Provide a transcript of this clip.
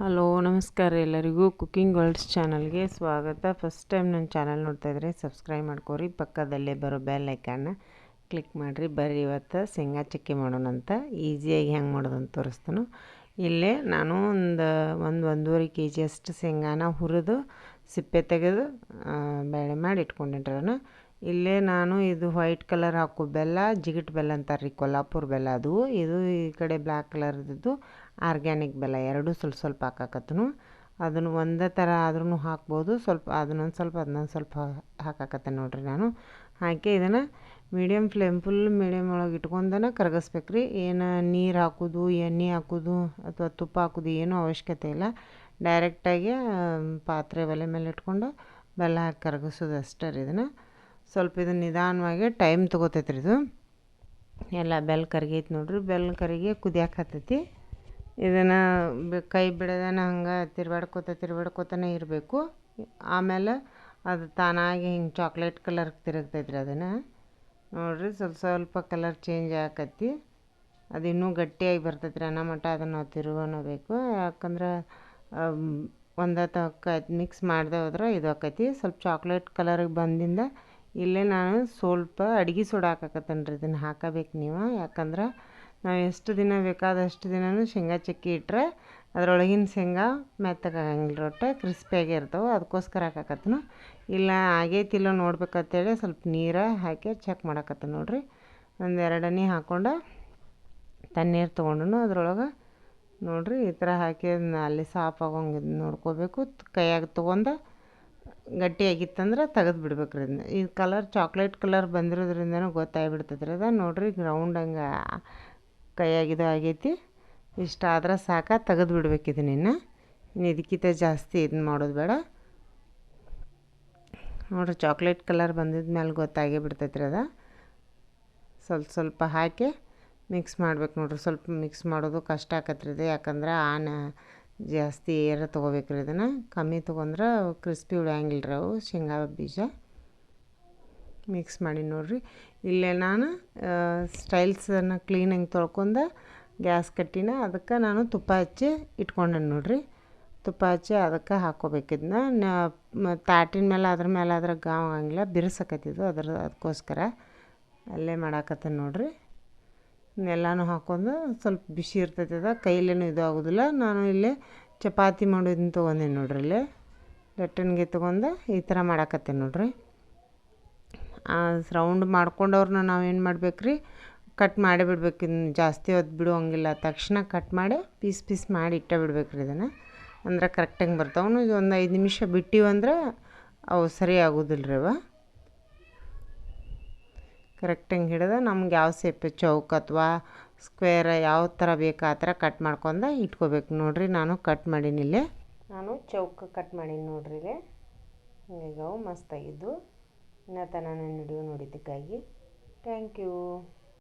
Hello, ನಮಸ್ಕಾರ ಎಲ್ಲರಿಗೂ. Cooking world's ಚಾನಲ್ಗೆ ಸ್ವಾಗತ. ಫಸ್ಟ್ ಟೈಮ್ ನನ್ನ ಚಾನಲ್ ನೋಡ್ತಾ ಇದ್ರೆ ಸಬ್ಸ್ಕ್ರೈಬ್ ಮಾಡ್ಕೊರಿ. ಪಕ್ಕದಲ್ಲೇ ಬರೋ ಬೆಲ್ ಐಕಾನ ಕ್ಲಿಕ್ ಮಾಡಿರಿ. ಬರ್ರಿ ಇವತ್ತು ಶೇಂಗಾ ಚಕ್ಕಿ ಮಾಡೋಣ ಅಂತ. ಈಸಿಯಾಗಿ ಹೆಂಗೆ ಮಾಡೋದು ಅಂತ ತೋರಿಸ್ತಾನು. ಇಲ್ಲೇ ನಾನು ಒಂದು ಒಂದು ಒಂದೂವರೆ ಕೆ ಜಿ ಅಷ್ಟು ಶೇಂಗಾನ ಹುರಿದು, ಸಿಪ್ಪೆ ತೆಗೆದು ಬೇಳೆ ಮಾಡಿ ಇಟ್ಕೊಂಡಿಟ್ರನ ಇಲ್ಲೇ ನಾನು ಇದು ವೈಟ್ ಕಲರ್ ಹಾಕೋ ಬೆಲ್ಲ, ಜಿಗಿಟ್ ಬೆಲ್ಲ ಅಂತಾರೆ ರೀ ಕೊಲ್ಲಾಪುರ ಬೆಲ್ಲ ಅದು. ಇದು ಈ ಕಡೆ ಬ್ಲ್ಯಾಕ್ ಕಲರ್ದು ಆರ್ಗ್ಯಾನಿಕ್ ಬೆಲ್ಲ, ಎರಡೂ ಸ್ವಲ್ಪ ಸ್ವಲ್ಪ ಹಾಕಾಕತ್ತನು. ಅದನ್ನು ಒಂದೇ ಥರ ಆದ್ರೂ ಹಾಕ್ಬೋದು. ಸ್ವಲ್ಪ ಅದನ್ನೊಂದು ಸ್ವಲ್ಪ ಅದನ್ನೊಂದು ಸ್ವಲ್ಪ ಹಾಕಾಕತ್ತೆ ನೋಡಿರಿ ನಾನು. ಹಾಕಿ ಇದನ್ನು ಮೀಡಿಯಮ್ ಫ್ಲೇಮ್ ಫುಲ್ ಮೀಡಿಯಮ್ ಒಳಗೆ ಇಟ್ಕೊಂಡನ ಕರಗಿಸ್ಬೇಕು ರೀ ಏನು ನೀರು ಹಾಕೋದು, ಎಣ್ಣೆ ಹಾಕೋದು ಅಥವಾ ತುಪ್ಪ ಹಾಕೋದು ಏನೂ ಅವಶ್ಯಕತೆ ಇಲ್ಲ. ಡೈರೆಕ್ಟಾಗಿ ಪಾತ್ರೆ ಒಲೆ ಮೇಲೆ ಇಟ್ಕೊಂಡು ಬೆಲ್ಲ ಹಾಕಿ ಕರಗಿಸೋದು ಅಷ್ಟೇ ರೀ ಇದನ್ನು. ಸ್ವಲ್ಪ ಇದು ನಿಧಾನವಾಗಿ ಟೈಮ್ ತೊಗೋತೈತೆ ರೀ ಇದು. ಎಲ್ಲ ಬೆಲ್ ಕರಿಗೈತೆ ನೋಡ್ರಿ, ಬೆಲ್ ಕರಗಿ ಕುದಿಯಕ್ಕೆ ಹತ್ತೈತಿ. ಇದನ್ನು ಕೈ ಬಿಡೋದನ್ನು ಹಂಗೆ ತಿರ್ಗಾಡ್ಕೋತ ತಿರ್ಗಾಡ್ಕೋತಾನೆ ಇರಬೇಕು. ಆಮೇಲೆ ಅದು ತಾನಾಗಿ ಹಿಂಗೆ ಚಾಕ್ಲೇಟ್ ಕಲರ್ ತಿರುಗ್ತೈತೆ ರೀ ಅದನ್ನು. ನೋಡಿರಿ ಸ್ವಲ್ಪ ಸ್ವಲ್ಪ ಕಲರ್ ಚೇಂಜ್ ಆಗತ್ತಿ ಅದು ಇನ್ನೂ ಗಟ್ಟಿಯಾಗಿ ಬರ್ತೈತೆ ರೀ ಅನ್ನೋ ಮಟ್ಟ ಅದನ್ನು ನಾವು ತಿರುಗೋಬೇಕು ಯಾಕಂದ್ರೆ ಒಂದೇ ತಕ್ಕ ಮಿಕ್ಸ್ ಮಾಡದೆ ಹೋದ್ರೆ ಇದು ಆಕೈತಿ. ಸ್ವಲ್ಪ ಚಾಕ್ಲೇಟ್ ಕಲರಿಗೆ ಬಂದಿಂದ ಇಲ್ಲೇ ನಾನು ಸ್ವಲ್ಪ ಅಡ್ಗೆ ಸೋಡಾ ರೀ ಇದನ್ನು ಹಾಕಬೇಕು ನೀವು. ಯಾಕಂದ್ರೆ ನಾವು ಎಷ್ಟು ದಿನ ಬೇಕಾದಷ್ಟು ದಿನವೂ ಶೇಂಗಾ ಚಕ್ಕಿ ಇಟ್ಟರೆ ಅದರೊಳಗಿನ ಶೇಂಗಾ ಮೆತ್ತಗಾಗಂಗಿಲ್ಲ ರೊಟ್ಟೆ ಕ್ರಿಸ್ಪಿಯಾಗಿ ಇರ್ತವೆ ಅದಕ್ಕೋಸ್ಕರ ಹಾಕಾಕತ್ತನು. ಇಲ್ಲ ಆಗೈತಿಲ್ಲ ನೋಡ್ಬೇಕಂತೇಳಿ ಸ್ವಲ್ಪ ನೀರು ಹಾಕಿ ಚೆಕ್ ಮಾಡಾಕತ್ತ ನೋಡಿರಿ. ಒಂದು ಎರಡನೇ ಹಾಕ್ಕೊಂಡು ತಣ್ಣೀರು ತೊಗೊಂಡು ಅದ್ರೊಳಗೆ. ನೋಡಿರಿ ಈ ಥರ ಹಾಕಿ ಅಲ್ಲಿ ಸಾಫ್ ಆಗೋಂಗೆ ನೋಡ್ಕೋಬೇಕು. ಕೈಯಾಗ ತೊಗೊಂಡು ಗಟ್ಟಿಯಾಗಿತ್ತಂದ್ರೆ ತೆಗೆದು ಬಿಡ್ಬೇಕು ರೀ ಅದನ್ನ. ಈ ಕಲರ್ ಚಾಕ್ಲೇಟ್ ಕಲರ್ ಬಂದಿರೋದ್ರಿಂದನೂ ಗೊತ್ತಾಗ್ಬಿಡ್ತೈತೆ ರೀ ಅದು. ನೋಡಿರಿ ಗ್ರೌಂಡ್ ಹಂಗೆ ಕೈಯಾಗಿದು ಆಗೈತಿ. ಇಷ್ಟ ಆದ್ರೆ ಸಾಕ ತೆಗೆದು ಬಿಡ್ಬೇಕು ಇದನ್ನ ಇನ್ನು ಇದಕ್ಕಿಂತ ಜಾಸ್ತಿ ಇದನ್ನ ಮಾಡೋದು ಬೇಡ. ನೋಡಿರಿ ಚಾಕ್ಲೇಟ್ ಕಲರ್ ಬಂದಿದ ಮೇಲೆ ಗೊತ್ತಾಗೇ ಬಿಡ್ತೈತ್ರಿ ಅದು. ಸ್ವಲ್ಪ ಸ್ವಲ್ಪ ಹಾಕಿ ಮಿಕ್ಸ್ ಮಾಡ್ಬೇಕು ನೋಡ್ರಿ. ಸ್ವಲ್ಪ ಮಿಕ್ಸ್ ಮಾಡೋದು ಕಷ್ಟ ಆಕತ್ರಿ ಇದು ಯಾಕಂದ್ರೆ ಆನ ಜಾಸ್ತಿ ಏರ ತೊಗೋಬೇಕು ರೀ ಇದನ್ನು ಕಮ್ಮಿ ತೊಗೊಂಡ್ರೆ ಕ್ರಿಸ್ಪಿ ಉಳಿಯಂಗಿಲ್ಲ ರೀ ಅವು. ಶೇಂಗಾ ಬೀಜ ಮಿಕ್ಸ್ ಮಾಡಿ ನೋಡ್ರಿ. ಇಲ್ಲೇ ನಾನು ಸ್ಟೈಲ್ಸನ್ನು ಕ್ಲೀನಾಗಿ ತೊಳ್ಕೊಂಡು ಗ್ಯಾಸ್ ಕಟ್ಟಿನ ಅದಕ್ಕೆ ನಾನು ತುಪ್ಪ ಹಚ್ಚಿ ಇಟ್ಕೊಂಡೆ ನೋಡ್ರಿ. ತುಪ್ಪ ಹಚ್ಚಿ ಅದಕ್ಕೆ ಹಾಕೋಬೇಕಿದ್ನ ತಾಟಿನ ಮೇಲೆ ಅದ್ರ ಮೇಲೆ ಅದ್ರ ಗಾವ್ ಬಿರ್ಸಕತ್ತಿದ್ದು ಅದ್ರ ಅದಕ್ಕೋಸ್ಕರ ಅಲ್ಲೇ ಮಾಡಾಕತ್ತೆ ನೋಡ್ರಿ. ಎಲ್ಲನೂ ಹಾಕೊಂಡು ಸ್ವಲ್ಪ ಬಿಸಿ ಇರ್ತೈತೆ ಅದ. ಕೈಲೇನು ಇದು ಆಗೋದಿಲ್ಲ. ನಾನು ಇಲ್ಲೇ ಚಪಾತಿ ಮಾಡೋದನ್ನ ತೊಗೊಂಡೇನಿ ನೋಡ್ರಿ ಇಲ್ಲೇ. ಲಟ್ಟಣಿಗೆ ತೊಗೊಂಡು ಈ ಥರ ಮಾಡಾಕತ್ತೇನೆ ನೋಡ್ರಿ. ರೌಂಡ್ ಮಾಡ್ಕೊಂಡವ್ರನ್ನ ನಾವೇನು ಮಾಡ್ಬೇಕು ರೀ ಕಟ್ ಮಾಡಿ ಬಿಡ್ಬೇಕು. ಇನ್ನು ಜಾಸ್ತಿ ಹೊತ್ತು ಬಿಡುವಂಗಿಲ್ಲ. ತಕ್ಷಣ ಕಟ್ ಮಾಡಿ ಪೀಸ್ ಪೀಸ್ ಮಾಡಿ ಇಟ್ಟ ಬಿಡ್ಬೇಕು ರೀ ಇದನ್ನು. ಅಂದ್ರೆ ಕರೆಕ್ಟಾಗಿ ಇದು ಒಂದು ಐದು ನಿಮಿಷ ಬಿಟ್ಟಿವಂದ್ರೆ ಅವು ಸರಿ ಆಗೋದಿಲ್ಲ ರೀ ಅವ. ಕರೆಕ್ಟಾಗಿ ಹಿಡಿದು ನಮ್ಗೆ ಯಾವ ಸೇಪ್ ಚೌಕ್ ಅಥವಾ ಸ್ಕ್ವೇರ್ ಯಾವ ಥರ ಬೇಕು ಆ ಥರ ಕಟ್ ಮಾಡ್ಕೊಂಡು ಇಟ್ಕೋಬೇಕು. ನೋಡಿರಿ, ನಾನು ಕಟ್ ಮಾಡೀನಿ ಇಲ್ಲೇ. ನಾನು ಚೌಕ್ ಕಟ್ ಮಾಡೀನಿ ನೋಡಿರಿ ಇಲ್ಲೇ. ಮಸ್ತಾಗಿದ್ದು ಇನ್ನೂ ತನ ನನ್ನ ನೋಡಿದ್ದಕ್ಕಾಗಿ. Thank you